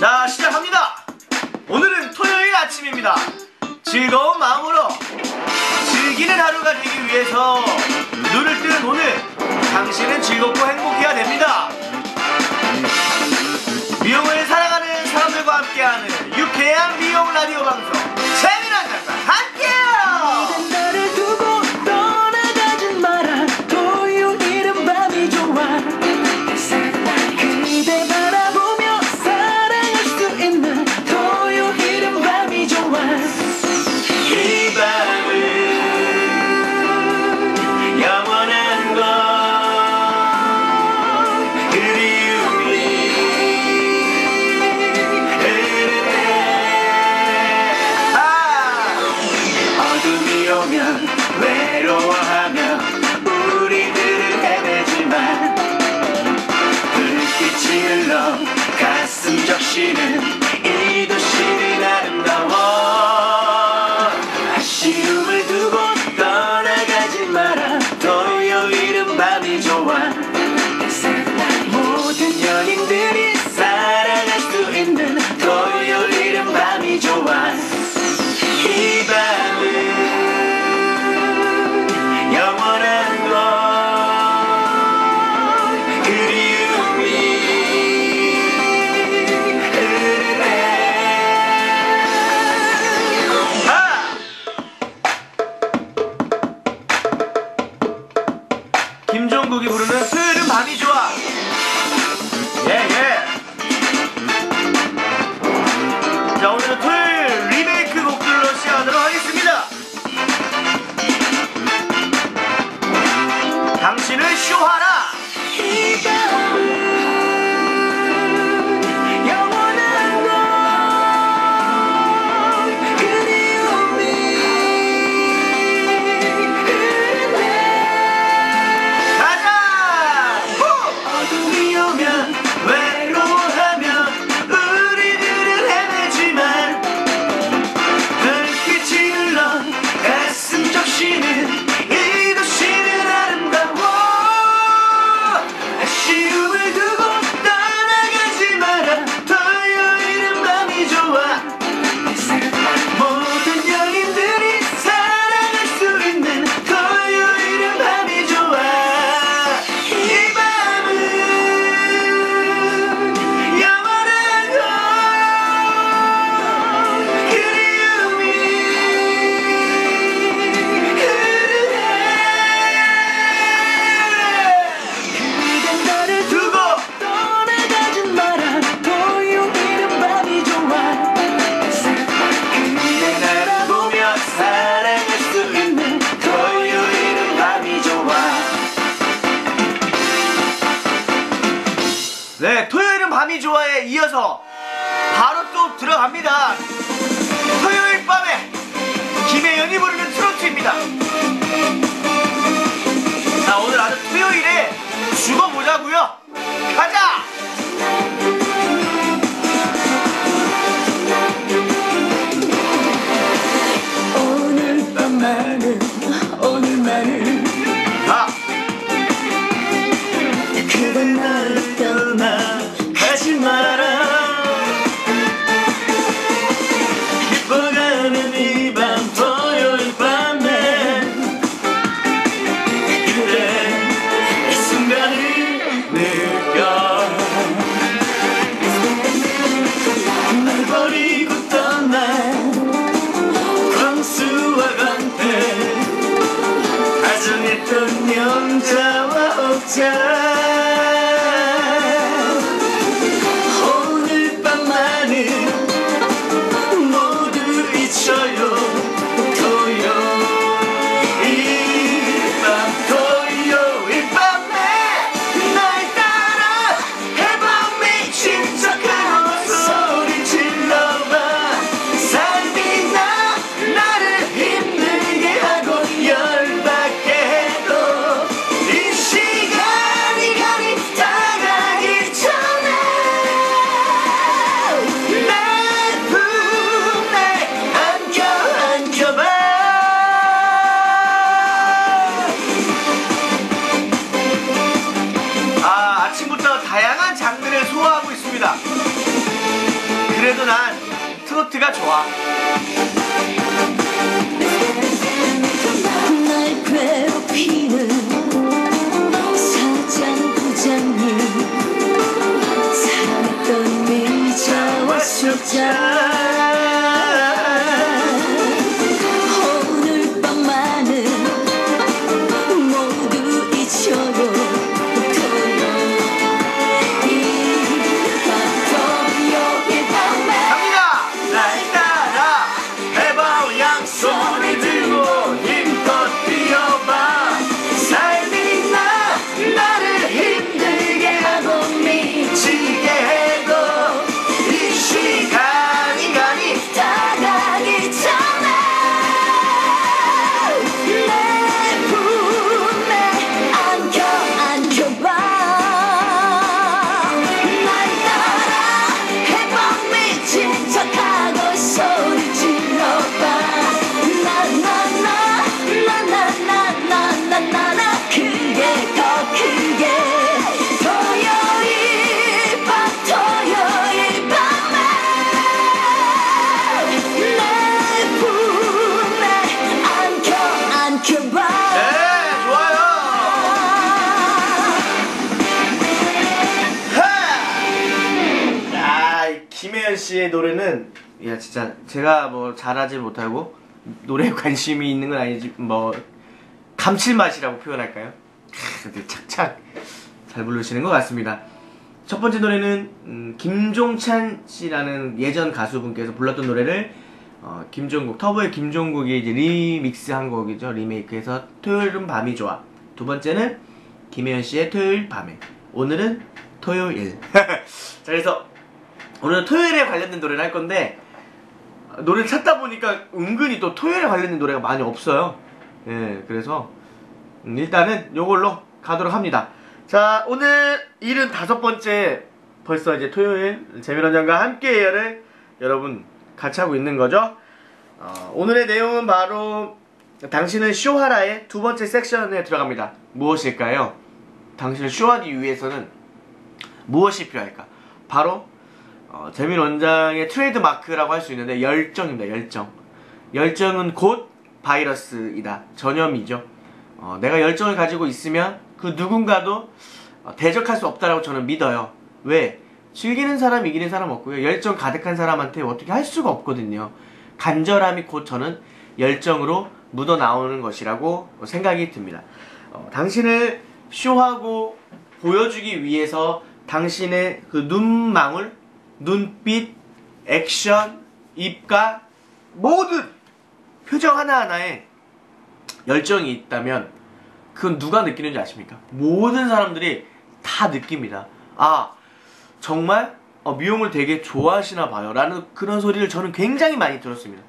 자 시작합니다. 오늘은 토요일 아침입니다. 즐거운 마음으로 즐기는 하루가 되기 위해서 눈을 뜨는 오늘 당신은 즐겁고 행복해야 됩니다. 미용을 사랑하는 사람들과 함께하는 유쾌한 미용 라디오 방송. 질러 가슴 적시는 갑니다. 토요일 밤에 김혜연이 부르는 트로트입니다. 자 오늘 아주 토요일에 죽어보자고요. 가자! 좋아. 날 괴롭히는 사장 부장님 사랑했던 미자와 술잔 씨의 노래는 야 진짜 제가 뭐 잘하지 못하고 노래에 관심이 있는 건 아니지 뭐 감칠맛이라고 표현할까요? 크, 근데 착착 잘 부르시는 것 같습니다. 첫 번째 노래는 음, 김종찬 씨라는 예전 가수분께서 불렀던 노래를 어, 김종국 터보의 김종국이 이제 리믹스한 곡이죠 리메이크해서 토요일은 밤이 좋아. 두 번째는 김혜연 씨의 토요일 밤에. 오늘은 토요일. 자 그래서 오늘 토요일에 관련된 노래를 할 건데 어, 노래를 찾다 보니까 은근히 또 토요일에 관련된 노래가 많이 없어요. 예, 그래서 음, 일단은 요걸로 가도록 합니다. 자, 오늘 75번째 벌써 이제 토요일 재미런장과 함께해요를 여러분 같이 하고 있는 거죠. 어, 오늘의 내용은 바로 당신은 쇼하라의 두 번째 섹션에 들어갑니다. 무엇일까요? 당신을 쇼하기 위해서는 무엇이 필요할까? 바로 어, 재민 원장의 트레이드 마크라고 할 수 있는데 열정입니다. 열정. 열정은 곧 바이러스이다. 전염이죠. 어, 내가 열정을 가지고 있으면 그 누군가도 어, 대적할 수 없다라고 저는 믿어요. 왜? 즐기는 사람 이기는 사람 없고요. 열정 가득한 사람한테 어떻게 할 수가 없거든요. 간절함이 곧 저는 열정으로 묻어 나오는 것이라고 생각이 듭니다. 어, 당신을 쇼하고 보여주기 위해서 당신의 그 눈망울, 눈빛, 액션, 입가 모든 표정 하나하나에 열정이 있다면 그건 누가 느끼는지 아십니까? 모든 사람들이 다 느낍니다. 아 정말 어, 미용을 되게 좋아하시나 봐요. 라는 그런 소리를 저는 굉장히 많이 들었습니다.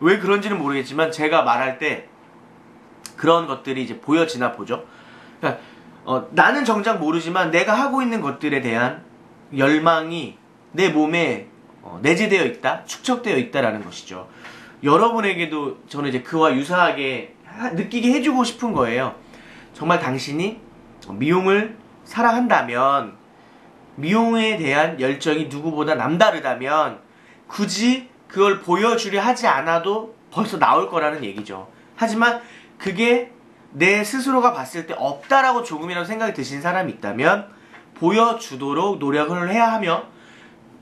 왜 그런지는 모르겠지만 제가 말할 때 그런 것들이 이제 보여지나 보죠. 그러니까 어, 나는 정작 모르지만 내가 하고 있는 것들에 대한 열망이 내 몸에 어, 내재되어 있다, 축적되어 있다라는 것이죠. 여러분에게도 저는 이제 그와 유사하게 하- 느끼게 해주고 싶은 거예요. 정말 당신이 미용을 사랑한다면, 미용에 대한 열정이 누구보다 남다르다면, 굳이 그걸 보여주려 하지 않아도 벌써 나올 거라는 얘기죠. 하지만 그게 내 스스로가 봤을 때 없다라고 조금이라도 생각이 드신 사람이 있다면, 보여주도록 노력을 해야 하며,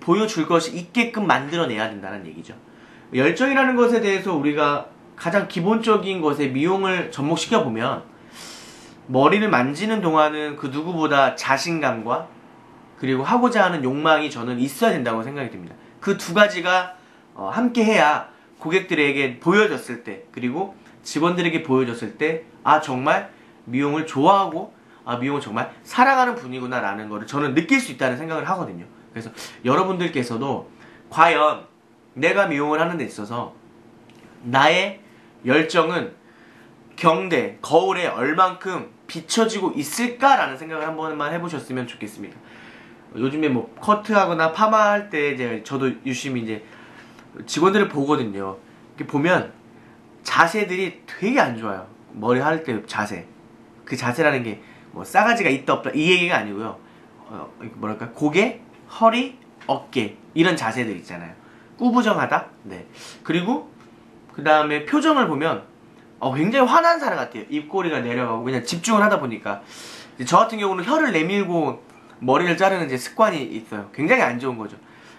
보여줄 것이 있게끔 만들어내야 된다는 얘기죠. 열정이라는 것에 대해서 우리가 가장 기본적인 것에 미용을 접목시켜 보면 머리를 만지는 동안은 그 누구보다 자신감과 그리고 하고자 하는 욕망이 저는 있어야 된다고 생각이 듭니다. 그 두 가지가 어, 함께 해야 고객들에게 보여졌을 때 그리고 직원들에게 보여졌을 때 아 정말 미용을 좋아하고 아 미용을 정말 사랑하는 분이구나라는 거를 저는 느낄 수 있다는 생각을 하거든요. 그래서 여러분들께서도 과연 내가 미용을 하는 데 있어서 나의 열정은 경대, 거울에 얼만큼 비춰지고 있을까라는 생각을 한 번만 해보셨으면 좋겠습니다. 요즘에 뭐 커트하거나 파마할 때 이제 저도 유심히 이제 직원들을 보거든요. 이렇게 보면 자세들이 되게 안 좋아요. 머리 할 때 자세. 그 자세라는 게 뭐 싸가지가 있다 없다 이 얘기가 아니고요. 어, 뭐랄까 고개, 허리, 어깨 이런 자세들 있잖아요. 꾸부정하다. 네. 그리고 그 다음에 표정을 보면 어, 굉장히 화난 사람 같아요. 입꼬리가 내려가고 그냥 집중을 하다 보니까 저 같은 경우는 혀를 내밀고 머리를 자르는 이제 습관이 있어요. 굉장히 안 좋은 거죠.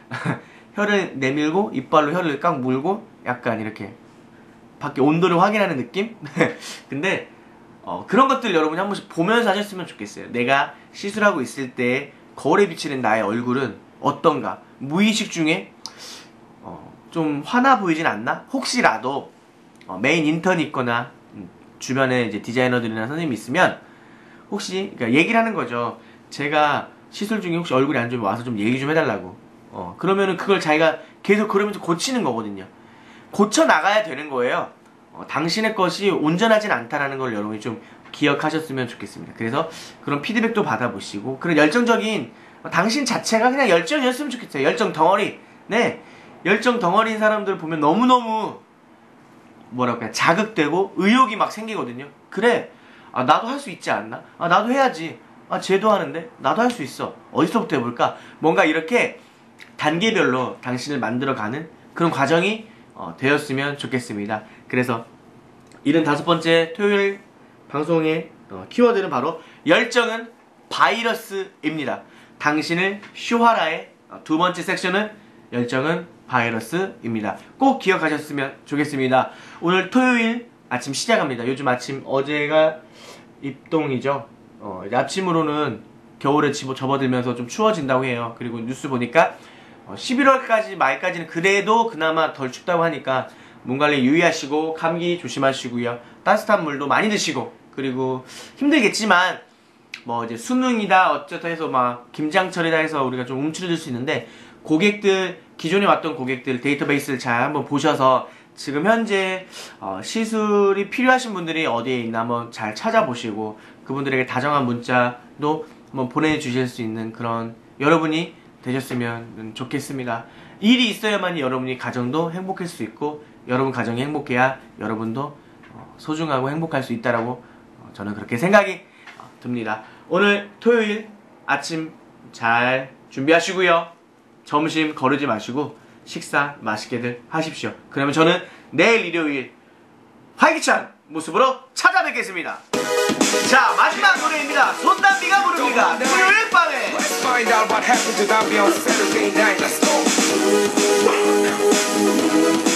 혀를 내밀고 이빨로 혀를 꽉 물고 약간 이렇게 밖에 온도를 확인하는 느낌? 근데 어, 그런 것들 여러분이 한 번씩 보면서 하셨으면 좋겠어요. 내가 시술하고 있을 때 거울에 비치는 나의 얼굴은 어떤가? 무의식 중에 어, 좀 화나 보이진 않나? 혹시라도 어, 메인 인턴이 있거나 음, 주변에 이제 디자이너들이나 선생님이 있으면 혹시 그러니까 얘기를 하는 거죠. 제가 시술 중에 혹시 얼굴이 안 좋으면 와서 좀 얘기 좀 해달라고. 어, 그러면은 그걸 자기가 계속 그러면서 고치는 거거든요. 고쳐 나가야 되는 거예요. 어, 당신의 것이 온전하진 않다라는 걸 여러분이 좀 기억하셨으면 좋겠습니다. 그래서 그런 피드백도 받아보시고 그런 열정적인 어, 당신 자체가 그냥 열정이었으면 좋겠어요. 열정 덩어리. 네. 열정 덩어리인 사람들 보면 너무너무 요 자극되고 의욕이 막 생기거든요. 그래. 아 나도 할 수 있지 않나? 아 나도 해야지. 아 쟤도 하는데 나도 할 수 있어. 어디서부터 해볼까? 뭔가 이렇게 단계별로 당신을 만들어가는 그런 과정이 어, 되었으면 좋겠습니다. 그래서 75번째 토요일 방송의 어, 키워드는 바로 열정은 바이러스입니다. 당신을 쇼하라의 어, 두 번째 섹션은 열정은 바이러스입니다. 꼭 기억하셨으면 좋겠습니다. 오늘 토요일 아침 시작합니다. 요즘 아침 어제가 입동이죠. 어, 아침으로는 겨울에 집어 접어들면서 좀 추워진다고 해요. 그리고 뉴스 보니까 어, 11월까지 말까지는 그래도 그나마 덜 춥다고 하니까 몸 관리 유의하시고 감기 조심하시고요. 따뜻한 물도 많이 드시고 그리고 힘들겠지만 뭐 이제 수능이다 어쩌다 해서 막 김장철이다 해서 우리가 좀 움츠러들 수 있는데 고객들 기존에 왔던 고객들 데이터베이스를 잘 한번 보셔서 지금 현재 어, 시술이 필요하신 분들이 어디에 있나 한번 잘 찾아보시고 그분들에게 다정한 문자도 한번 보내주실 수 있는 그런 여러분이 되셨으면 좋겠습니다. 일이 있어야만이 여러분이 가정도 행복할 수 있고 여러분 가정이 행복해야 여러분도 어, 소중하고 행복할 수 있다라고 어, 저는 그렇게 생각이 어, 듭니다. 오늘 토요일 아침 잘 준비하시고요. 점심 거르지 마시고 식사 맛있게들 하십시오. 그러면 저는 내일 일요일 활기찬 모습으로 찾아뵙겠습니다. 자 마지막 노래입니다. 손담비가 부릅니다. 토요일 밤에 Let's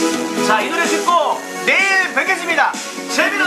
go. 자 이 노래 듣고 내일 뵙겠습니다. 재미있